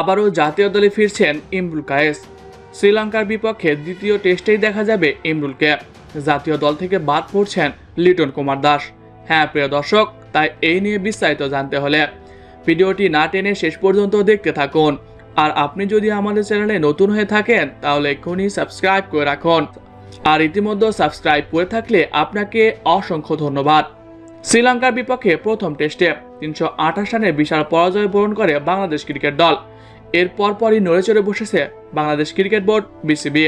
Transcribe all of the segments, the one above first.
আবারও জাতীয় দলে ফিরছেন ইমরুল কায়েস। শ্রীলঙ্কার বিপক্ষে দ্বিতীয় টেস্টেই দেখা যাবে ইমরুলকে। জাতীয় দল থেকে বাদ পড়ছেন লিটন কুমার দাস। হ্যাঁ প্রিয় দর্শক, তাই এই নিয়ে বিস্তারিত জানতে হলে ভিডিওটি না টেনে শেষ পর্যন্ত দেখতে থাকুন। আর আপনি যদি আমাদের চ্যানেলে নতুন হয়ে থাকেন, তাহলে এক্ষুনি সাবস্ক্রাইব করে রাখুন। আর ইতিমধ্যে সাবস্ক্রাইব করে থাকলে আপনাকে অসংখ্য ধন্যবাদ। শ্রীলঙ্কার বিপক্ষে প্রথম টেস্টে তিনশো আঠাশ রানের বিশাল পরাজয় বরণ করে বাংলাদেশ ক্রিকেট দল। এর পরপরই নড়ে চড়ে বসেছে বাংলাদেশ ক্রিকেট বোর্ড, বিসিবি।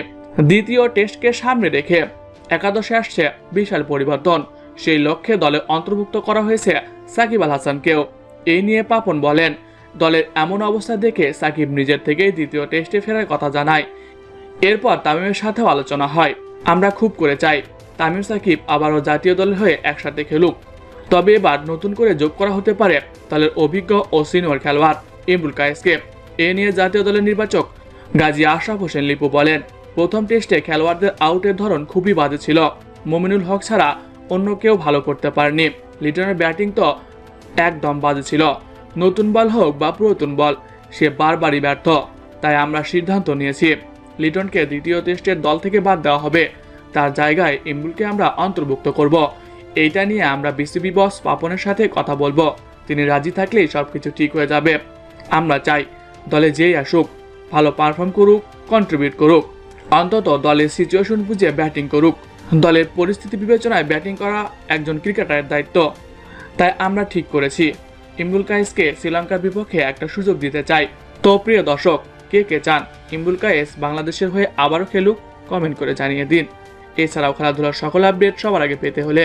দ্বিতীয় টেস্টকে সামনে রেখে একাদশে আসছে বিশাল পরিবর্তন। সেই লক্ষ্যে দলে অন্তর্ভুক্ত করা হয়েছে সাকিব আল হাসানকেও। এই নিয়ে পাপন বলেন, দলের এমন অবস্থা দেখে সাকিব নিজের থেকেই দ্বিতীয় টেস্টে ফেরার কথা জানায়। এরপর তামিমের সাথেও আলোচনা হয়। আমরা খুব করে চাই, তামিম সাকিব আবারও জাতীয় দলের হয়ে একসাথে খেলুক। তবে এবার নতুন করে যোগ করা হতে পারে দলের অভিজ্ঞ ও সিনিয়র খেলোয়াড় ইমরুল কায়েসকে। এ নিয়ে জাতীয় দলের নির্বাচক গাজী আশরাফ হোসেন লিপু বলেন, প্রথম টেস্টে খেলোয়াড়দের আউটের ধরন খুবই বাজে ছিল। মমিনুল হক ছাড়া অন্য কেউ ভালো করতে পারেনি। লিটনের ব্যাটিং তো একদম বাজে ছিল। নতুন বল হোক বা পুরাতন বল, সে বারবারই ব্যর্থ। তাই আমরা সিদ্ধান্ত নিয়েছি, লিটনকে দ্বিতীয় টেস্টের দল থেকে বাদ দেওয়া হবে। তার জায়গায় ইমরুলকে আমরা অন্তর্ভুক্ত করব। এইটা নিয়ে আমরা বিসিবি বস পাপনের সাথে কথা বলব। তিনি রাজি থাকলেই সব কিছু ঠিক হয়ে যাবে। আমরা চাই দলে যেই আসুক, ভালো পারফর্ম করুক কন্ট্রিবিউট করুক। অন্তত দলের সিচুয়েশন বুঝে ব্যাটিং করুক। দলের পরিস্থিতি বিবেচনায় ব্যাটিং করা একজন ক্রিকেটারের দায়িত্ব। তাই আমরা ঠিক করেছি। ইমরুল কায়েসকে শ্রীলঙ্কার বিপক্ষে একটা সুযোগ দিতে চাই। তো প্রিয় দর্শক, কে কে চান? ইমরুল কায়েস বাংলাদেশের হয়ে আবারও খেলুক কমেন্ট করে জানিয়ে দিন। এছাড়াও খেলাধুলার সকল আপডেট সবার আগে পেতে হলে